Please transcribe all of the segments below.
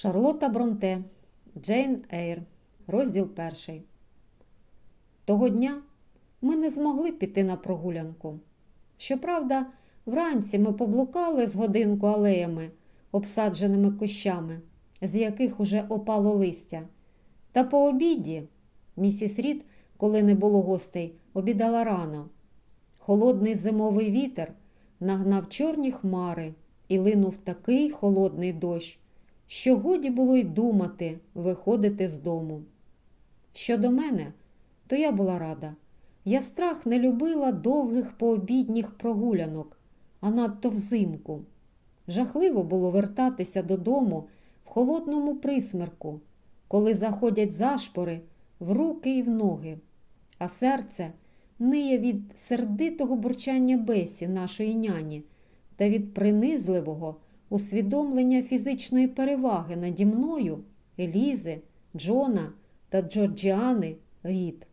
Шарлотта Бронте, Джейн Ейр, розділ перший. Того дня ми не змогли піти на прогулянку. Щоправда, вранці ми поблукали з годинку алеями, обсадженими кущами, з яких уже опало листя. Та по обіді місіс Рід, коли не було гостей, обідала рано. Холодний зимовий вітер нагнав чорні хмари і линув такий холодний дощ, що годі було й думати виходити з дому. Щодо мене, то я була рада. Я страх не любила довгих пообідніх прогулянок, а надто взимку. Жахливо було вертатися додому в холодному присмерку, коли заходять зашпори в руки і в ноги, а серце ниє від сердитого бурчання Бесі, нашої няні, та від принизливого усвідомлення фізичної переваги наді мною Елізи, Джона та Джорджіани Рід.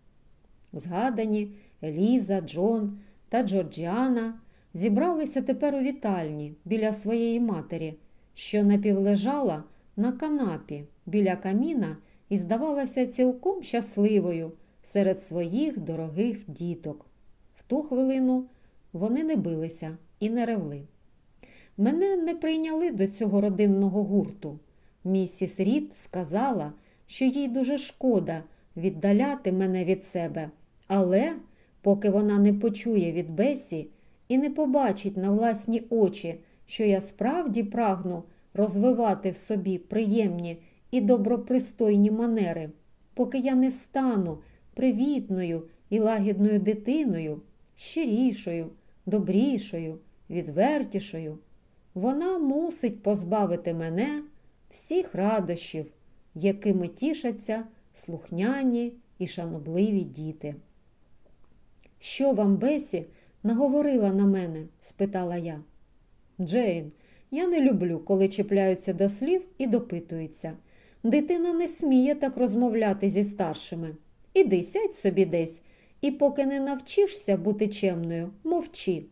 Згадані Еліза, Джон та Джорджіана зібралися тепер у вітальні біля своєї матері, що напівлежала на канапі біля каміна і здавалася цілком щасливою серед своїх дорогих діток. В ту хвилину вони не билися і не ревли. Мене не прийняли до цього родинного гурту. Місіс Рід сказала, що їй дуже шкода віддаляти мене від себе, але поки вона не почує від Бесі і не побачить на власні очі, що я справді прагну розвивати в собі приємні і добропристойні манери, поки я не стану привітною і лагідною дитиною, щирішою, добрішою, відвертішою, вона мусить позбавити мене всіх радощів, якими тішаться слухняні і шанобливі діти. Що вам, Бесі, наговорила на мене? спитала я. Джейн, я не люблю, коли чіпляються до слів і допитуються. Дитина не сміє так розмовляти зі старшими. Іди сядь собі десь, і поки не навчишся бути чемною, мовчи.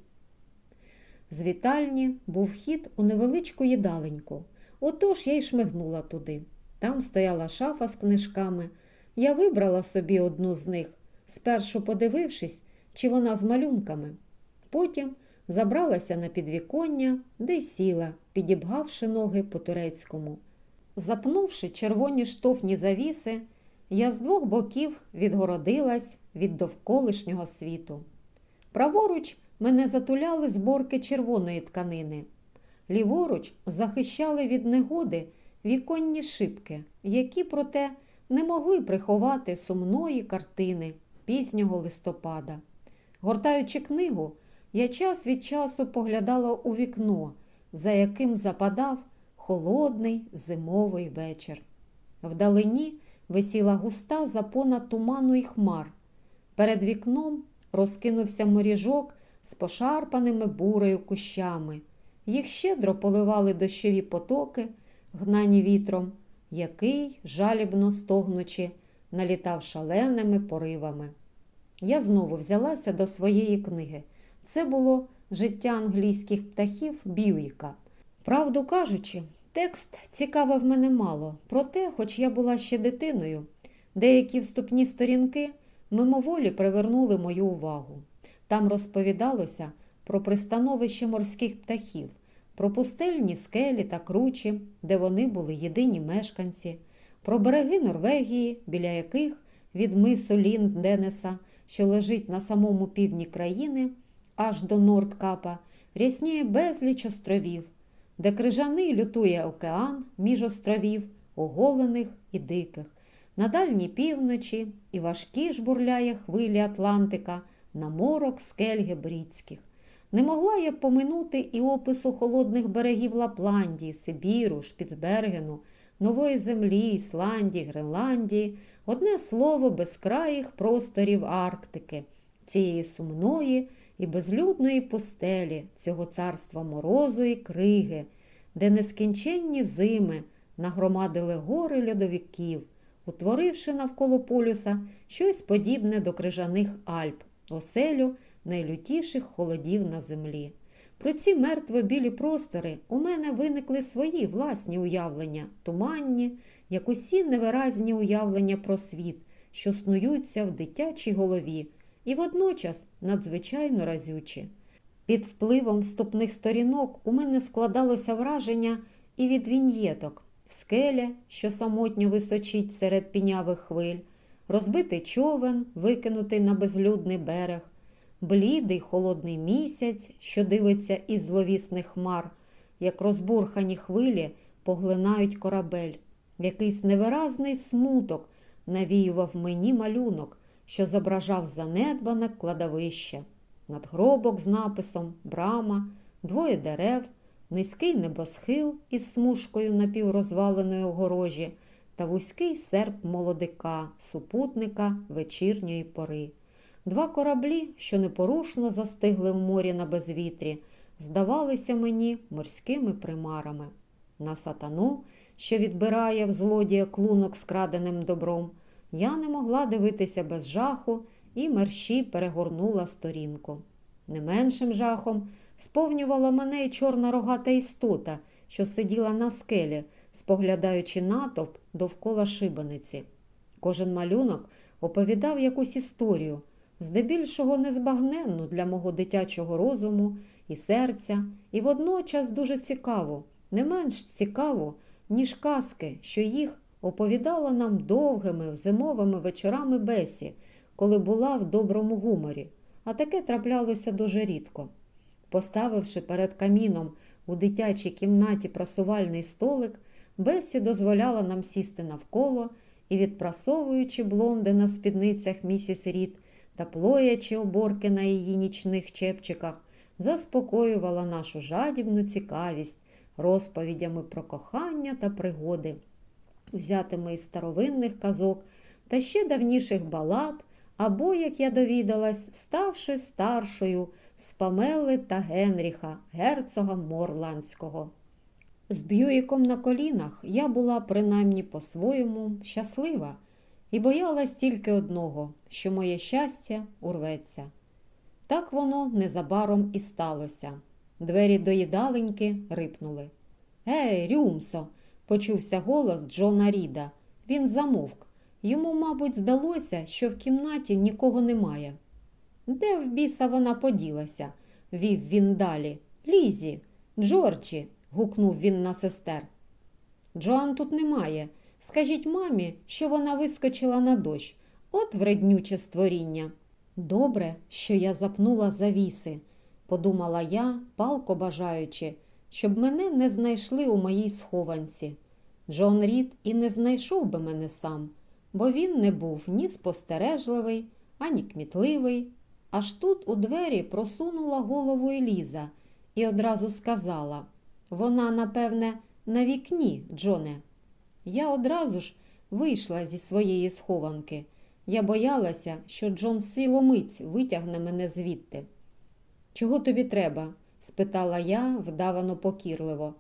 З вітальні був хід у невеличку їдаленьку. Отож я й шмигнула туди. Там стояла шафа з книжками. Я вибрала собі одну з них, спершу подивившись, чи вона з малюнками. Потім забралася на підвіконня, де й сіла, підібгавши ноги по турецькому. Запнувши червоні штофні завіси, я з двох боків відгородилась від довколишнього світу. Праворуч мене затуляли зборки червоної тканини. Ліворуч захищали від негоди віконні шибки, які, проте, не могли приховати сумної картини пізнього листопада. Гортаючи книгу, я час від часу поглядала у вікно, за яким западав холодний зимовий вечір. Вдалині висіла густа запона туману й хмар. Перед вікном розкинувся моріжок з пошарпаними бурею кущами. Їх щедро поливали дощові потоки, гнані вітром, який, жалібно стогнучи, налітав шаленими поривами. Я знову взялася до своєї книги. Це було життя англійських птахів Б'юїка. Правду кажучи, текст цікавив мене мало, проте, хоч я була ще дитиною, деякі вступні сторінки мимоволі привернули мою увагу. Там розповідалося про пристановище морських птахів, про пустельні скелі та кручі, де вони були єдині мешканці, про береги Норвегії, біля яких від мису Лінденеса, що лежить на самому півдні країни, аж до Нордкапа, рясніє безліч островів, де крижаний лютує океан між островів, оголених і диких. На дальній півночі і важкі жбурляє хвилі Атлантика на морок скель гебрідських. Не могла я поминути і опису холодних берегів Лапландії, Сибіру, Шпіцбергену, Нової Землі, Ісландії, Гренландії, одне слово безкраїх просторів Арктики, цієї сумної і безлюдної пустелі, цього царства морозу і криги, де нескінченні зими нагромадили гори льодовиків, утворивши навколо полюса щось подібне до крижаних Альп, оселю найлютіших холодів на землі. Про ці мертво-білі простори у мене виникли свої власні уявлення, туманні, як усі невиразні уявлення про світ, що снуються в дитячій голові, і водночас надзвичайно разючі. Під впливом вступних сторінок у мене складалося враження і від віньєток, скеля, що самотньо височить серед пінявих хвиль, розбитий човен, викинутий на безлюдний берег, блідий холодний місяць, що дивиться із зловісних хмар, як розбурхані хвилі поглинають корабель. Якийсь невиразний смуток навіював мені малюнок, що зображав занедбане кладовище, надгробок з написом Брама, двоє дерев, низький небосхил із смужкою напіврозваленої огорожі та вузький серп молодика, супутника вечірньої пори. Два кораблі, що непорушно застигли в морі на безвітрі, здавалися мені морськими примарами. На сатану, що відбирає в злодія клунок з краденим добром, я не могла дивитися без жаху і мерщі перегорнула сторінку. Не меншим жахом сповнювала мене й чорна рогата істота, що сиділа на скелі, споглядаючи натовп довкола шибениці. Кожен малюнок оповідав якусь історію, здебільшого незбагненну для мого дитячого розуму і серця, і водночас дуже цікаву, не менш цікаву, ніж казки, що їх оповідала нам довгими зимовими вечорами Бесі, коли була в доброму гуморі, а таке траплялося дуже рідко. Поставивши перед каміном у дитячій кімнаті прасувальний столик, Бесі дозволяла нам сісти навколо і, відпрасовуючи блонди на спідницях місіс Рід та плоячи оборки на її нічних чепчиках, заспокоювала нашу жадібну цікавість розповідями про кохання та пригоди, взятими із старовинних казок та ще давніших балад, або, як я довідалась, ставши старшою з Памели та Генріха, герцога Морландського. З Б'юїком на колінах я була принаймні по-своєму щаслива і боялась тільки одного, що моє щастя урветься. Так воно незабаром і сталося. Двері до їдаленьки рипнули. Гей, Рюмсо! почувся голос Джона Ріда. Він замовк. Йому, мабуть, здалося, що в кімнаті нікого немає. Де в біса вона поділася? вів він далі. Лізі, Джорджі, гукнув він на сестер. Джоан тут немає. Скажіть мамі, що вона вискочила на дощ. От вреднюче створіння. Добре, що я запнула завіси, подумала я, палко бажаючи, щоб мене не знайшли у моїй схованці. Джон Рід і не знайшов би мене сам, бо він не був ні спостережливий, ані кмітливий. Аж тут у двері просунула голову Еліза і одразу сказала вона, напевне, на вікні, Джоне. Я одразу ж вийшла зі своєї схованки. Я боялася, що Джон силомиць витягне мене звідти. Чого тобі треба? спитала я вдавано покірливо.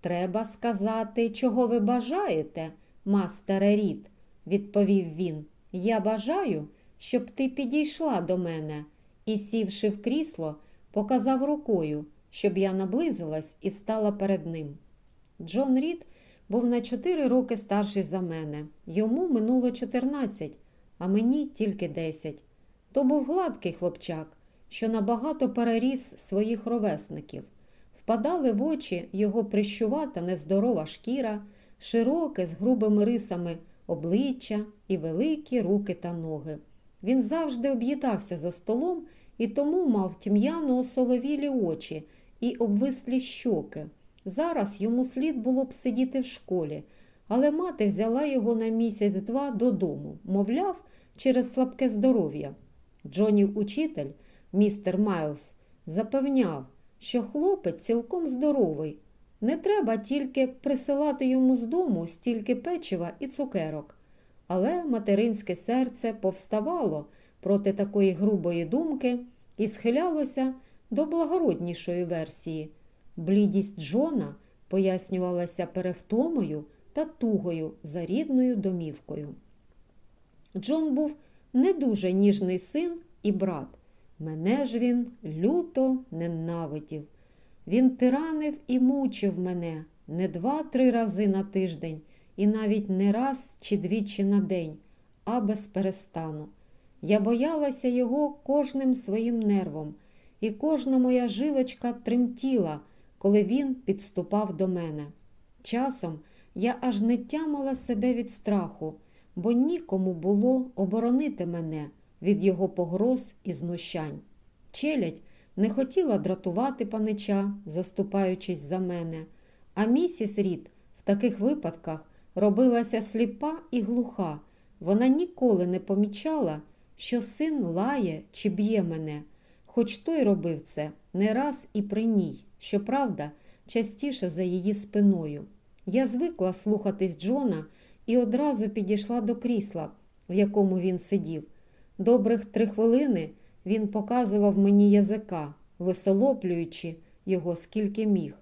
Треба сказати, чого ви бажаєте, мастере Рід, відповів він. Я бажаю, щоб ти підійшла до мене і, сівши в крісло, показав рукою, щоб я наблизилась і стала перед ним. Джон Рід був на чотири роки старший за мене. Йому минуло чотирнадцять, а мені тільки десять. То був гладкий хлопчак, що набагато переріс своїх ровесників. Впадали в очі його прищувата нездорова шкіра, широке з грубими рисами обличчя і великі руки та ноги. Він завжди об'їдався за столом і тому мав тьм'яно осоловілі очі і обвислі щоки. Зараз йому слід було б сидіти в школі, але мати взяла його на місяць-два додому, мовляв, через слабке здоров'я. Джонів учитель, містер Майлз, запевняв, що хлопець цілком здоровий. Не треба тільки присилати йому з дому стільки печива і цукерок. Але материнське серце повставало проти такої грубої думки і схилялося до благороднішої версії. Блідість Джона пояснювалася перевтомою та тугою за рідною домівкою. Джон був не дуже ніжний син і брат. Мене ж він люто ненавидів. Він тиранив і мучив мене не два-три рази на тиждень, і навіть не раз чи двічі на день, а без перестану. Я боялася його кожним своїм нервом, і кожна моя жилочка тремтіла, коли він підступав до мене. Часом я аж не тямила себе від страху, бо нікому було оборонити мене від його погроз і знущань. Челядь не хотіла дратувати панича, заступаючись за мене, а місіс Рід в таких випадках робилася сліпа і глуха. Вона ніколи не помічала, що син лає чи б'є мене, хоч той робив це не раз і при ній, щоправда, частіше за її спиною. Я звикла слухатись Джона і одразу підійшла до крісла, в якому він сидів. Добрих три хвилини він показував мені язика, висолоплюючи його скільки міг.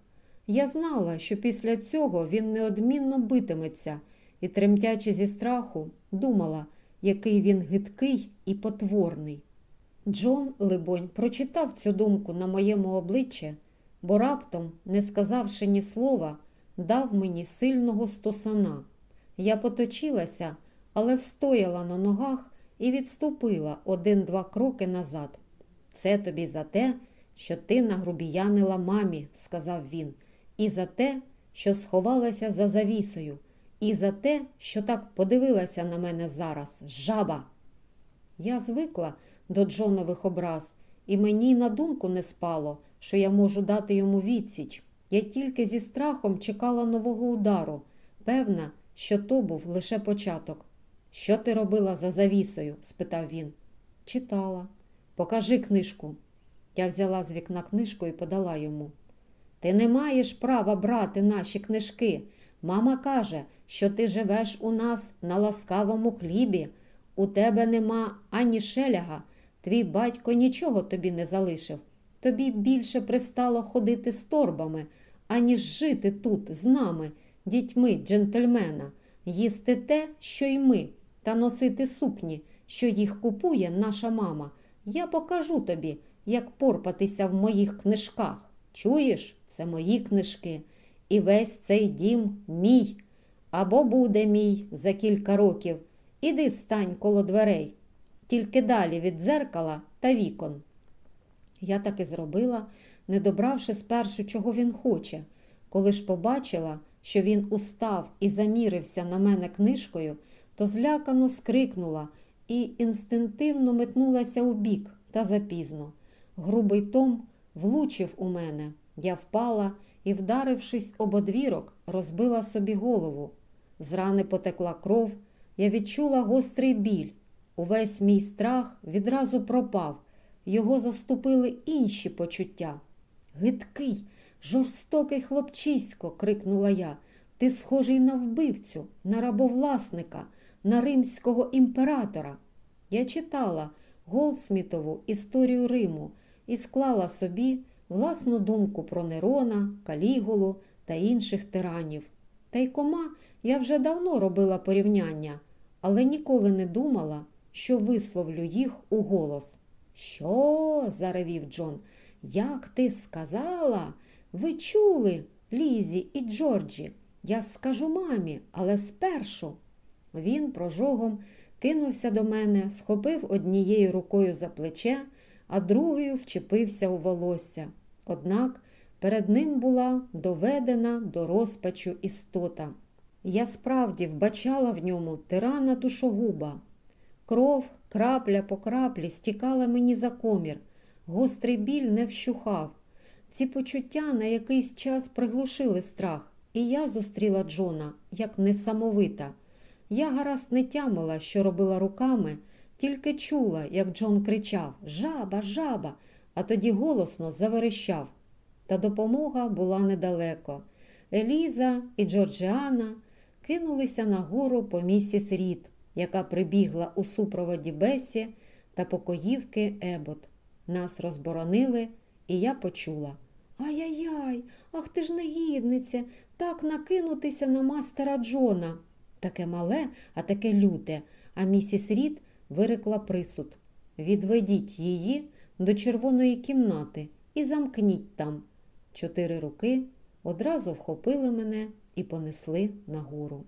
Я знала, що після цього він неодмінно битиметься, і, тремтячи зі страху, думала, який він гидкий і потворний. Джон, либонь, прочитав цю думку на моєму обличчі, бо раптом, не сказавши ні слова, дав мені сильного стосана. Я поточилася, але встояла на ногах і відступила один-два кроки назад. Це тобі за те, що ти нагрубіянила мамі, сказав він, і за те, що сховалася за завісою, і за те, що так подивилася на мене зараз, жаба. Я звикла до Джонових образ, і мені на думку не спало, що я можу дати йому відсіч. Я тільки зі страхом чекала нового удару, певна, що то був лише початок. Що ти робила за завісою? спитав він. Читала. Покажи книжку. Я взяла з вікна книжку і подала йому. Ти не маєш права брати наші книжки. Мама каже, що ти живеш у нас на ласкавому хлібі. У тебе нема ані шеляга. Твій батько нічого тобі не залишив. Тобі більше пристало ходити з торбами, аніж жити тут з нами, дітьми джентльмена, їсти те, що й ми, та носити сукні, що їх купує наша мама. Я покажу тобі, як порпатися в моїх книжках. Чуєш, це мої книжки, і весь цей дім мій або буде мій за кілька років. Іди стань коло дверей, тільки далі від дзеркала та вікон. Я так і зробила, не добравши спершу, чого він хоче. Коли ж побачила, що він устав і замірився на мене книжкою, то злякано скрикнула і інстинктивно метнулася у бік та запізно. Грубий том влучив у мене. Я впала і, вдарившись об одвірок, розбила собі голову. З рани потекла кров, я відчула гострий біль. Увесь мій страх відразу пропав, його заступили інші почуття. Гидкий, жорстокий хлопчисько, крикнула я. Ти схожий на вбивцю, на рабовласника, на римського імператора. Я читала Голдсмітову історію Риму і склала собі власну думку про Нерона, Каліголу та інших тиранів. Та й кома я вже давно робила порівняння, але ніколи не думала, що висловлю їх у голос. Що? заревів Джон. Як ти сказала? Ви чули, Лізі і Джорджі? Я скажу мамі, але спершу. Він прожогом кинувся до мене, схопив однією рукою за плече, а другою вчепився у волосся. Однак перед ним була доведена до розпачу істота. Я справді вбачала в ньому тирана душогуба. Кров, крапля по краплі, стікала мені за комір, гострий біль не вщухав. Ці почуття на якийсь час приглушили страх, і я зустріла Джона як несамовита. Я гаразд не тямила, що робила руками, тільки чула, як Джон кричав Жаба, жаба, а тоді голосно заверещав. Та допомога була недалеко. Еліза і Джорджіана кинулися нагору по місіс Рід, яка прибігла у супроводі Бесі та покоївки Ебот. Нас розборонили, і я почула. Ай-яй-яй, ах ти ж негідниця, так накинутися на мастера Джона. Таке мале, а таке люте, а місіс Рід вирекла присуд. Відведіть її до червоної кімнати і замкніть там. Чотири руки одразу вхопили мене і понесли нагору.